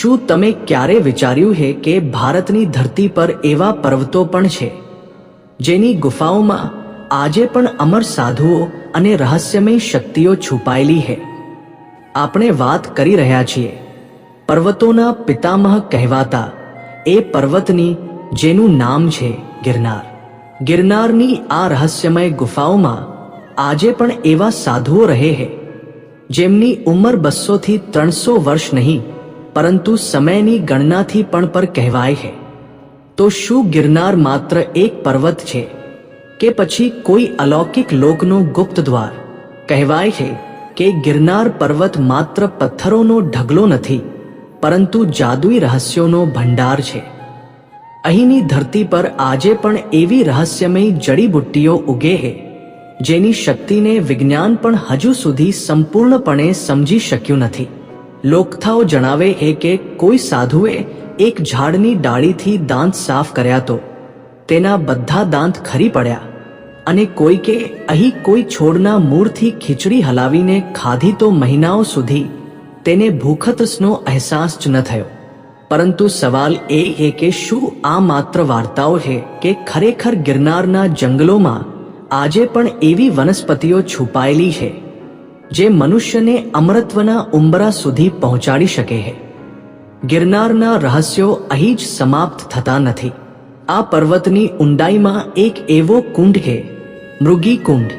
શું તમે ક્યારે વિચાર્યું છે કે ભારતની ધરતી પર એવા પર્વતો પણ છે? જેની ગુફાઓમાં આજે પણ અમર સાધુઓ અને રહસ્યમય શક્તિઓ છુપાયેલી છે આપણે વાત કરી રહ્યા છીએ. પર્વતોના પિતામહ કહેવાતા એ પર્વતની જેનું નામ છે ગિરનાર. ગિરનારની આ રહસ્યમય ગુફાઓમાં આજે પણ એવા સાધુઓ રહે છે જેમની ઉંમર બસોથી ત્રણસો વર્ષ નહીં પરંતુ સમયની ગણનાથી પણ પર કહેવાય છે. તો શું ગિરનાર માત્ર એક પર્વત છે કે પછી કોઈ અલૌકિક લોકનો ગુપ્ત દ્વાર? કહેવાય છે કે ગિરનાર પર્વત માત્ર પથ્થરોનો ઢગલો નથી, પરંતુ જાદુઈ રહસ્યોનો ભંડાર છે. અહીંની ધરતી પર આજે પણ એવી રહસ્યમય જડીબુટ્ટીઓ ઉગે છે, જેની શક્તિને વિજ્ઞાન પણ હજુ સુધી સંપૂર્ણપણે સમજી શક્યું નથી. લોકથાઓ જણાવે છે કે કોઈ સાધુએ એક ઝાડની ડાળીથી દાંત સાફ કર્યા તો તેના બધા દાંત ખરી પડ્યા અને કોઈકે અહીં કોઈ છોડના મૂળથી ખીચડી હલાવીને ખાધી તો મહિનાઓ સુધી તેને ભૂખતસનો અહેસાસ જ ન થયો. પરંતુ સવાલ એ એ કે શું આ માત્ર વાર્તાઓ છે કે ખરેખર ગિરનારના જંગલોમાં આજે પણ એવી વનસ્પતિઓ છુપાયેલી છે? જે મનુષ્યને અમરત્વના ઉંબરા સુધી પહોંચાડી શકે છે ગિરનારના રહસ્યો અહીં જ સમાપ્ત થતા નથી. આ પર્વતની ઊંડાઈમાં એક એવો કુંડ છે મૃગી કુંડ.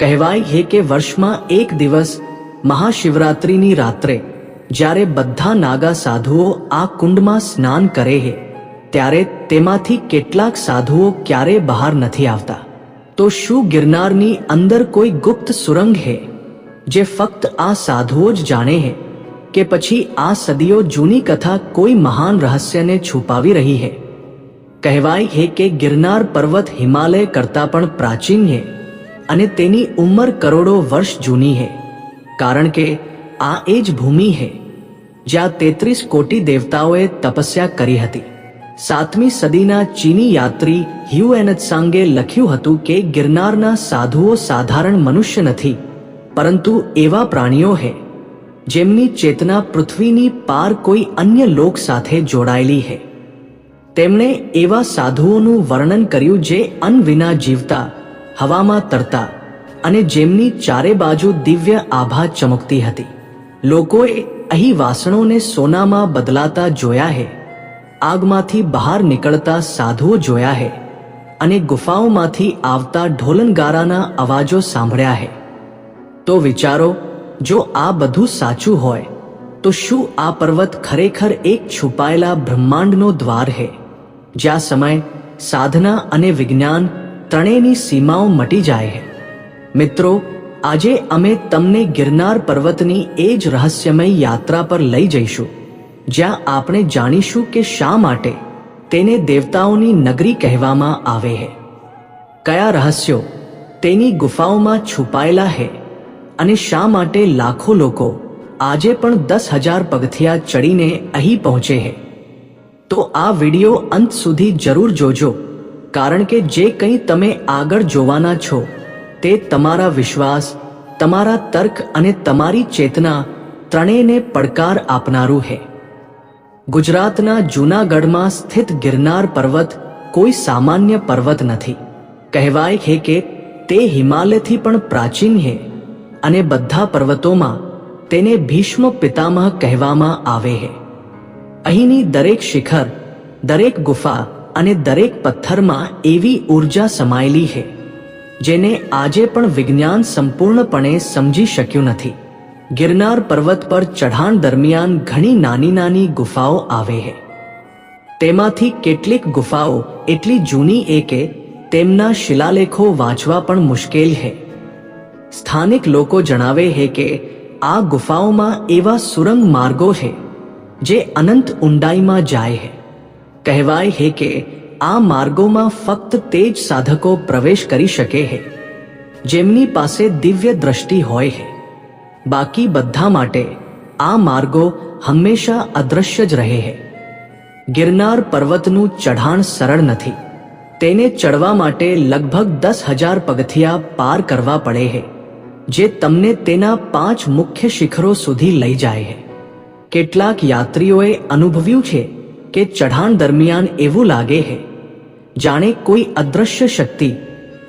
કહેવાય છે કે વર્ષમાં એક દિવસ મહાશિવરાત્રિની રાત્રે, જ્યારે બધા નાગા સાધુઓ આ કુંડમાં સ્નાન કરે છે ત્યારે તેમાંથી કેટલાક સાધુઓ ક્યારે બહાર નથી આવતા. તો શું ગિરનારની અંદર કોઈ ગુપ્ત સુરંગ છે જે ફક્ત આ સાધુઓ જ જાણે છે કે પછી આ સદીઓ જૂની કથા કોઈ મહાન રહસ્યને છુપાવી રહી છે કહેવાય છે કે ગિરનાર પર્વત હિમાલય કરતાં પણ પ્રાચીન છે અને તેની ઉંમર કરોડો વર્ષ જૂની છે કારણ કે આ એ જ ભૂમિ છે જ્યાં તેત્રીસ કોટી દેવતાઓએ તપસ્યા કરી હતી. સાતમી સદીના ચીની યાત્રી હ્યુ એનત્સાંગે લખ્યું હતું કે ગિરનારના સાધુઓ સાધારણ મનુષ્ય નથી. પરંતુ એવા પ્રાણીઓ છે જેમની ચેતના પૃથ્વીની પાર કોઈ અન્ય લોક સાથે જોડાયેલી છે તેમણે એવા સાધુઓનું વર્ણન કર્યું જે અન્ન વિના જીવતા, હવામાં તરતા અને જેમની ચારે બાજુ દિવ્ય આભા ચમકતી હતી. લોકોએ અહીં વાસણોને સોનામાં બદલાતા જોયા છે આગમાંથી બહાર નીકળતા સાધુઓ જોયા છે અને ગુફાઓમાંથી આવતા ઢોલનગારાના અવાજો સાંભળ્યા છે તો વિચારો, જો આ બધું સાચું હોય, તો શું આ પર્વત ખરેખર એક છુપાયેલા બ્રહ્માંડનો દ્વાર છે જ્યાં સમય, સાધના અને વિજ્ઞાન ત્રણેયની સીમાઓ મટી જાય છે મિત્રો, આજે અમે તમને ગિરનાર પર્વતની એ જ રહસ્યમય યાત્રા પર લઈ જઈશું, જ્યાં આપણે જાણીશું કે શા માટે તેને દેવતાઓની નગરી કહેવામાં આવે છે કયા રહસ્યો તેની ગુફાઓમાં છુપાયેલા છે અને શા માટે લાખો લોકો આજે પણ દસ હજાર પગથિયા ચડીને અહીં પહોંચે છે તો આ વિડિયો અંત સુધી જરૂર જોજો, કારણ કે જે કંઈ તમે આગળ જોવાના છો, તે તમારા વિશ્વાસ, તમારા તર્ક અને તમારી ચેતના ત્રણેયને પડકાર આપનારું છે ગુજરાતના જૂનાગઢમાં સ્થિત ગિરનાર પર્વત કોઈ સામાન્ય પર્વત નથી. કહેવાય છે કે તે હિમાલયથી પણ પ્રાચીન છે અને બધા પર્વતોમાં તેને ભીષ્મ પિતામહ કહેવામાં આવે છે અહીંની દરેક શિખર, દરેક ગુફા અને દરેક પથ્થરમાં એવી ઊર્જા સમાયેલી છે જેને આજે પણ વિજ્ઞાન સંપૂર્ણપણે સમજી શક્યું નથી. ગિરનાર પર્વત પર ચઢાણ દરમિયાન ઘણી નાની નાની ગુફાઓ આવે છે તેમાંથી કેટલીક ગુફાઓ એટલી જૂની એ કે તેમના શિલાલેખો વાંચવા પણ મુશ્કેલ છે સ્થાનિક લોકો જણાવે છે કે આ ગુફાઓમાં એવા સુરંગ માર્ગો છે જે અનંત ઊંડાઈમાં જાય છે. કહેવાય છે કે આ માર્ગોમાં ફક્ત તે જ સાધકો પ્રવેશ કરી શકે છે. જેમની પાસે દિવ્ય દ્રષ્ટિ હોય છે. બાકી બધા માટે આ માર્ગો હંમેશા અદૃશ્ય જ રહે છે. ગિરનાર પર્વતનું ચઢાણ સરળ નથી. તેને ચડવા માટે લગભગ દસ હજાર પગથિયા પાર કરવા પડે છે. જે તમને તેના પાંચ મુખ્ય શિખરો સુધી લઈ જાય છે. કેટલાક યાત્રીઓએ અનુભવ્યું છે કે ચઢાણ દરમિયાન એવું લાગે છે, જાણે કોઈ અદૃશ્ય શક્તિ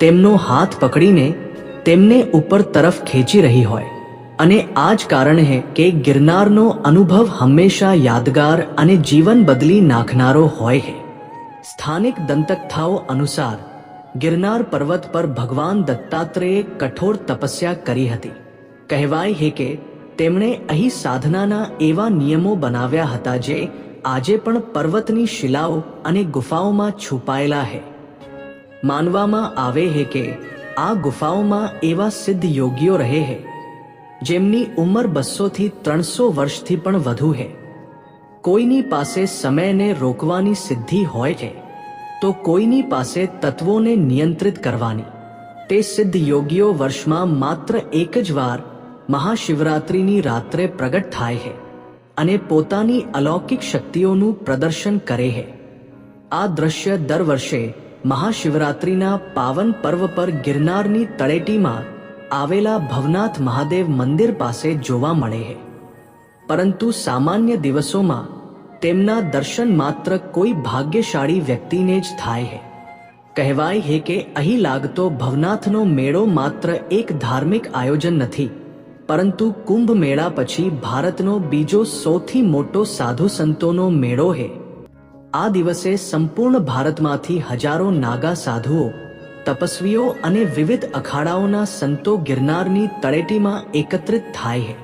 તેમનો હાથ પકડીને તેમને ઉપર તરફ ખેંચી રહી હોય. અને આ જ કારણ છે કે ગિરનારનો અનુભવ હંમેશા યાદગાર અને જીવન બદલી નાખનારો હોય છે. સ્થાનિક દંતકથાઓ અનુસાર ગિરનાર પર્વત પર ભગવાન દત્તાત્રેયે કઠોર તપસ્યા કરી હતી. કહેવાય છે કે તેમણે અહીં સાધનાના એવા નિયમો બનાવ્યા હતા જે આજે પણ પર્વતની શિલાઓ અને ગુફાઓમાં છુપાયેલા છે માનવામાં આવે છે કે આ ગુફાઓમાં એવા સિદ્ધ યોગીઓ રહે છે જેમની ઉંમર બસોથી ત્રણસો વર્ષથી પણ વધુ છે કોઈની પાસે સમયને રોકવાની સિદ્ધિ હોય છે. તો કોઈની પાસે તત્વોને નિયંત્રિત કરવાની. તે સિદ્ધ યોગીઓ વર્ષમાં માત્ર એક જ વાર મહાશિવરાત્રિની રાત્રે પ્રગટ થાય છે અને પોતાની અલૌકિક શક્તિઓનું પ્રદર્શન કરે છે આ દ્રશ્ય દર વર્ષે મહાશિવરાત્રિના પાવન પર્વ પર ગિરનારની તળેટીમાં આવેલા ભવનાથ મહાદેવ મંદિર પાસે જોવા મળે છે પરંતુ સામાન્ય દિવસોમાં તેમના દર્શન માત્ર કોઈ ભાગ્યશાળી વ્યક્તિને જ થાય છે કહેવાય છે કે અહીં લાગતો ભવનાથનો મેળો માત્ર એક ધાર્મિક આયોજન નથી, પરંતુ કુંભ મેળા પછી ભારતનો બીજો સૌથી મોટો સાધુ સંતોનો મેળો છે આ દિવસે સંપૂર્ણ ભારતમાંથી હજારો નાગા સાધુઓ, તપસ્વીઓ અને વિવિધ અખાડાઓના સંતો ગિરનારની તળેટીમાં એકત્રિત થાય છે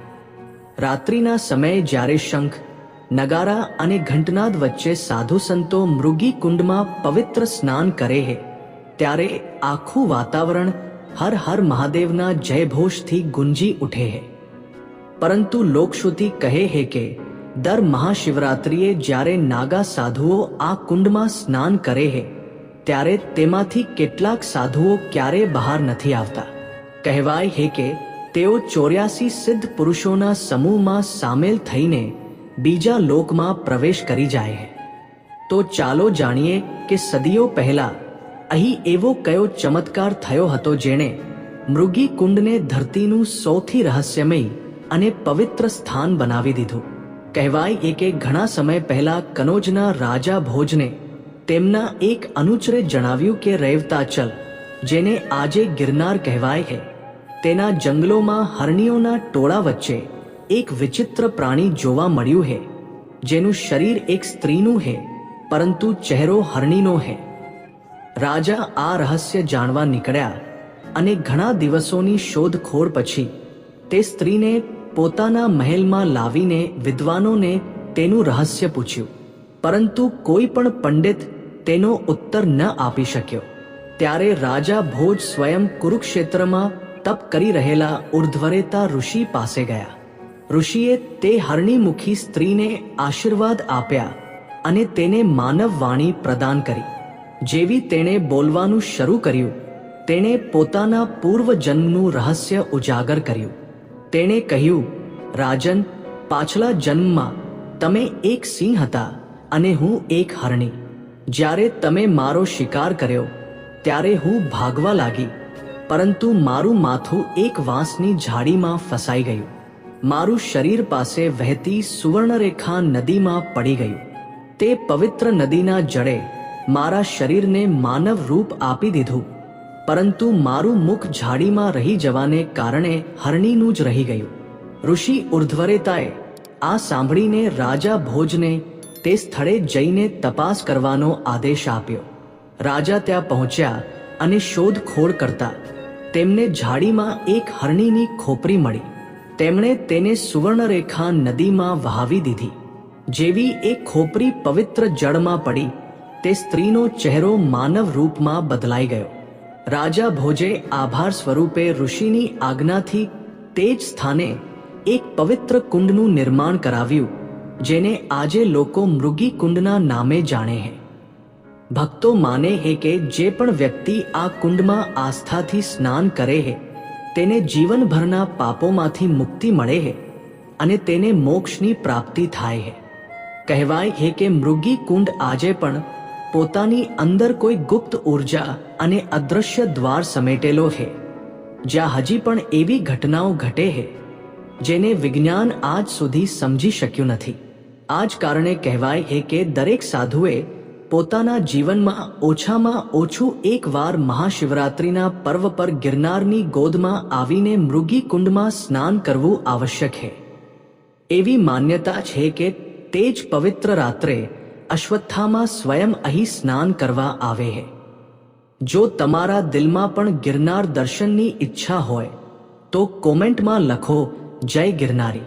રાત્રિના સમયે જ્યારે શંખ નગારા અને ઘંટનાદ વચ્ચે સાધુ સંતો મૃગી કુંડમાં પવિત્ર સ્નાન કરે છે ત્યારે આખું વાતાવરણ હર હર મહાદેવના જયઘોષથી ગુંજી ઉઠે છે પરંતુ લોકશ્રુતિ કહે છે કે દર મહાશિવરાત્રિએ જ્યારે નાગા સાધુઓ આ કુંડમાં સ્નાન કરે છે ત્યારે તેમાંથી કેટલાક સાધુઓ ક્યારે બહાર નથી આવતા કહેવાય છે કે તેઓ ચોર્યાસી સિદ્ધ પુરુષોના સમૂહમાં સામેલ થઈને બીજા લોકમાં પ્રવેશ કરી જાય. છે તો ચાલો જાણીએ કે સદીઓ પહેલા અહીં એવો કયો ચમત્કાર થયો હતો જેણે મૃગી કુંડને ધરતીનું સૌથી રહસ્યમય અને પવિત્ર સ્થાન બનાવી દીધું. કહેવાય એ કે ઘણા સમય પહેલા કનોજના રાજા ભોજને તેમના એક અનુચરે જણાવ્યું કે રેવતાચલ જેને આજે ગિરનાર કહેવાય છે, તેના જંગલોમાં હરણીઓના ટોળા વચ્ચે એક વિચિત્ર પ્રાણી જોવા મળ્યું છે જેનું શરીર એક સ્ત્રીનું છે પરંતુ ચહેરો હરણીનો છે રાજા આ રહસ્ય જાણવા નીકળ્યા અને ઘણા દિવસોની શોધખોળ પછી તે સ્ત્રીને પોતાના મહેલમાં લાવીને વિદ્વાનોને તેનું રહસ્ય પૂછ્યું, પરંતુ કોઈ પણ પંડિત તેનો ઉત્તર ન આપી શક્યો. ત્યારે રાજા ભોજ સ્વયં કુરુક્ષેત્રમાં તપ કરી રહેલા ઉર્ધ્વરેતા ઋષિ પાસે ગયા. ઋષિએ તે હરણીમુખી સ્ત્રીને આશીર્વાદ આપ્યા અને તેને માનવ વાણી પ્રદાન કરી. જેવી તેણે બોલવાનું શરૂ કર્યું, તેણે પોતાના પૂર્વજન્મનું રહસ્ય ઉજાગર કર્યું. તેણે કહ્યું, રાજન, પાછલા જન્મમાં તમે એક સિંહ હતા અને હું એક હરણી. જ્યારે તમે મારો શિકાર કર્યો, ત્યારે હું ભાગવા લાગી, પરંતુ મારું માથું એક વાંસની ઝાડીમાં ફસાઈ ગયું. મારું શરીર પાસે વહેતી સુવર્ણરેખા નદીમાં પડી ગયું. તે પવિત્ર નદીના જળે મારા શરીરને માનવ રૂપ આપી દીધું. પરંતુ મારું મુખ ઝાડીમાં રહી જવાને કારણે હરણીનું જ રહી ગયું. ઋષિ ઉર્ધ્વરેતાએ આ સાંભળીને રાજા ભોજને તે સ્થળે જઈને તપાસ કરવાનો આદેશ આપ્યો. રાજા ત્યાં પહોંચ્યા અને શોધખોળ કરતા તેમને ઝાડીમાં એક હરણીની ખોપરી મળી. તેમણે તેને સુવર્ણરેખા નદીમાં વહાવી દીધી. જેવી એ ખોપરી પવિત્ર જળમાં પડી, તે સ્ત્રીનો ચહેરો માનવ રૂપમાં બદલાઈ ગયો. રાજા ભોજે આભાર સ્વરૂપે ઋષિની આજ્ઞાથી તે જ સ્થાને એક પવિત્ર કુંડનું નિર્માણ કરાવ્યું, જેને આજે લોકો મૃગી કુંડના નામે જાણે છે. ભક્તો માને છે કે જે પણ વ્યક્તિ આ કુંડમાં આસ્થાથી સ્નાન કરે છે તેને જીવનભરના પાપોમાંથી મુક્તિ મળે છે અને તેને મોક્ષની પ્રાપ્તિ થાય છે કહેવાય છે કે મૃગી કુંડ આજે પણ પોતાની અંદર કોઈ ગુપ્ત ઊર્જા અને અદૃશ્ય દ્વાર સમેટેલો છે જ્યાં હજી પણ એવી ઘટનાઓ ઘટે છે જેને વિજ્ઞાન આજ સુધી સમજી શક્યું નથી. આ જ કારણે કહેવાય છે કે દરેક સાધુએ પોતાના જીવનમાં ઓછામાં ઓછું એકવાર મહાશિવરાત્રિના પર્વ પર ગિરનારની ગોદમાં આવીને મૃગી કુંડમાં સ્નાન કરવું આવશ્યક છે. એવી માન્યતા છે કે તે જ પવિત્ર રાત્રે અશ્વત્થામાં સ્વયં અહીં સ્નાન કરવા આવે છે. જો તમારા દિલમાં પણ ગિરનાર દર્શનની ઈચ્છા હોય, તો કોમેન્ટમાં લખો, જય ગિરનારી.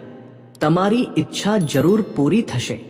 તમારી ઈચ્છા જરૂર પૂરી થશે.